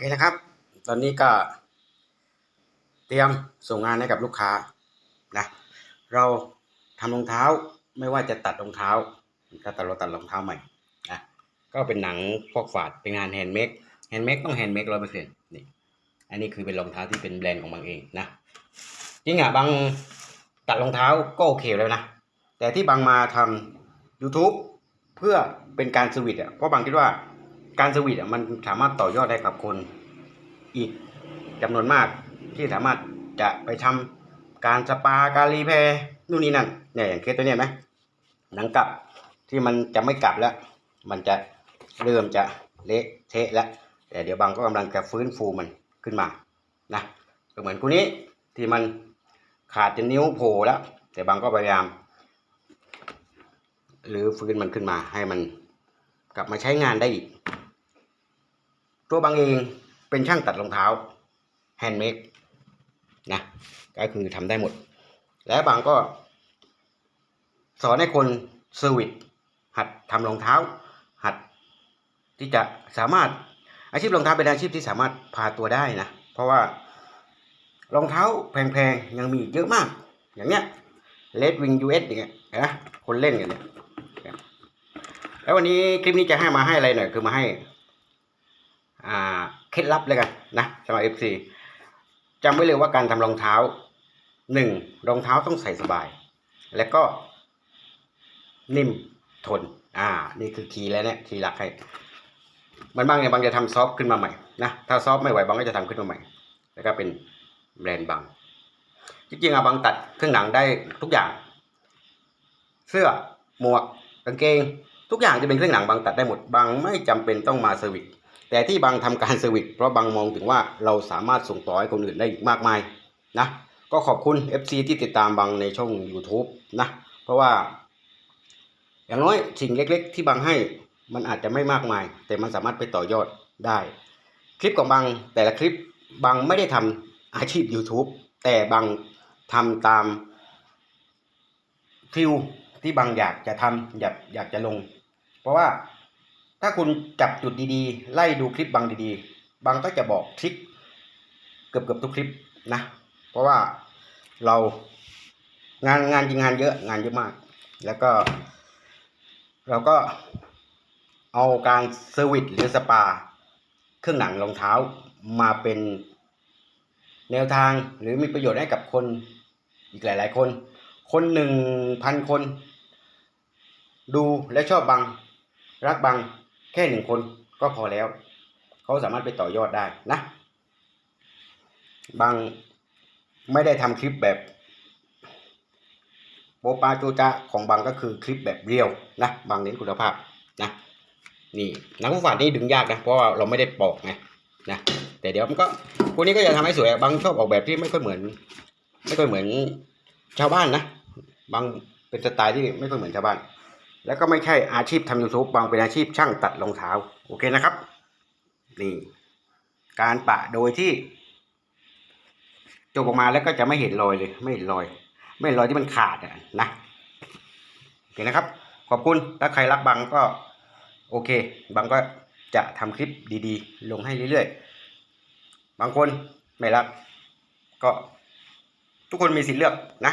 เคนะครับ ตอนนี้ก็ เตรียมส่งงานให้กับลูกค้านะเราทำรองเท้าไม่ว่าจะตัดรองเท้าก็ตัดเราตัดรองเท้าใหม่นะก็เป็นหนังพอกฝาดเป็นงานแฮนด์เมดแฮนด์เมดต้องแฮนด์เมดร้อยเปอร์เซ็นต์นี่อันนี้คือเป็นรองเท้าที่เป็นแบรนด์ของบางเองนะจริงอะบางตัดรองเท้าก็โอเคแล้วนะแต่ที่บางมาทำ YouTube เพื่อเป็นการสวิตช์อะเพราะบางคิดว่า การสวิตช์อะมันสามารถต่อยอดได้กับคนอีกจำนวนมากที่สามารถจะไปทำการสปาการรีแพร์นู่นนี่นั่นเนี่ยอย่างเคสตัวเนี้ยไหมหนังกลับที่มันจะไม่กลับแล้ว มันจะเริ่มจะเละเทะแล้วแต่เดี๋ยวบางก็กำลังจะฟื้นฟูมันขึ้นมานะก็เหมือนกูนี้ที่มันขาดจนนิ้วโผล่แล้ว แต่บางก็พยายามหรือฟื้นมันขึ้นมาให้มันกลับมาใช้งานได้อีก ตัวบางเองเป็นช่างตัดรองเท้าแฮนด์เมดนะก็คือทำได้หมด แล้วบางก็ สอนให้คนเซอร์วิสหัดทำรองเท้า หัดที่จะสามารถอาชีพรองเท้าเป็นอาชีพที่สามารถพาตัวได้นะ เพราะว่ารองเท้าแพงๆ ยังมีอีกเยอะมาก อย่างเนี้ยเลดวิงยูเอสอย่างเงี้ยนะคนเล่นกันเนี่ยแล้ววันนี้คลิปนี้จะให้มาให้อะไรหน่อยคือมาให้ เคล็ดลับเลยกันนะสำหรับเอฟซีจำไว้เลยว่าการทำรองเท้าหนึ่งรองเท้าต้องใส่สบาย แล้วก็นิ่มทน อ่า นี่คือคีย์แล้วเนี่ยคีย์หลักให้มันบางเนี่ยบางจะทำซอฟต์ขึ้นมาใหม่นะถ้าซอฟต์ไม่ไหวบางก็จะทำขึ้นมาใหม่ แล้วก็เป็นแบรนด์บางจริงๆอะบางตัดเครื่องหนังได้ทุกอย่าง เสื้อหมวกกางเกง ทุกอย่างจะเป็นเครื่องหนังบางตัดได้หมดบางไม่จำเป็นต้องมาเซอร์วิส แต่ที่บางทำการเซอร์วิสเพราะบางมองถึงว่าเราสามารถส่งต่อให้คนอื่นได้อีกมากมายนะก็ขอบคุณ FC ที่ติดตามบางในช่อง YouTube นะเพราะว่า อย่างน้อยสิ่งเล็กๆ ที่บางให้มันอาจจะไม่มากมาย แต่มันสามารถไปต่อยอดได้ คลิปของบางแต่ละคลิปบางไม่ได้ทำอาชีพ YouTube แต่บางทำตามฟิลที่บางอยากจะทำอยากอยากจะลง เพราะว่า ถ้าคุณจับจุดดีๆ ไล่ดูคลิปบางดีๆ บางก็จะบอกทริคเกือบเกือบทุกคลิปนะ เพราะว่าเรางานงานจริงงานเยอะงานเยอะมาก แล้วก็ เราก็เอาการเซอร์วิสหรือสปา เครื่องหนังรองเท้ามาเป็นแนวทางหรือมีประโยชน์ให้กับคนอีกหลาย ๆ คน คนหนึ่งพันคน ดูและชอบบังรักบัง แค่หนึ่งคนก็พอแล้ว เขาสามารถไปต่อยอดได้นะ บางไม่ได้ทำคลิปแบบโปปาจูจาของบางก็คือคลิปแบบเรียวนะบางเน้นคุณภาพนะ นี่หนังฝาดนี่ดึงยากนะเพราะว่าเราไม่ได้ปอกไงนะแต่เดี๋ยวมันก็พวกนี้ก็จะทำให้สวยบางชอบออกแบบที่ไม่ค่อยเหมือน ไม่ค่อยเหมือนชาวบ้านนะบางเป็นสไตล์ที่ไม่ค่อยเหมือนชาวบ้าน แล้วก็ไม่ใช่อาชีพทำยูทูบบางเป็นอาชีพช่างตัดรองเท้า โอเคนะครับ นี่ การปะโดยที่จบออกมาแล้วก็จะไม่เห็นรอยเลย ไม่เห็นรอย ไม่เห็นรอยที่มันขาดอะนะโอเคนะครับ ขอบคุณถ้าใครรักบังก็ โอเค บังก็จะทำคลิปดีๆ ลงให้เรื่อยๆ บางคนไม่รัก ก็ทุกคนมีสิทธิ์เลือกนะ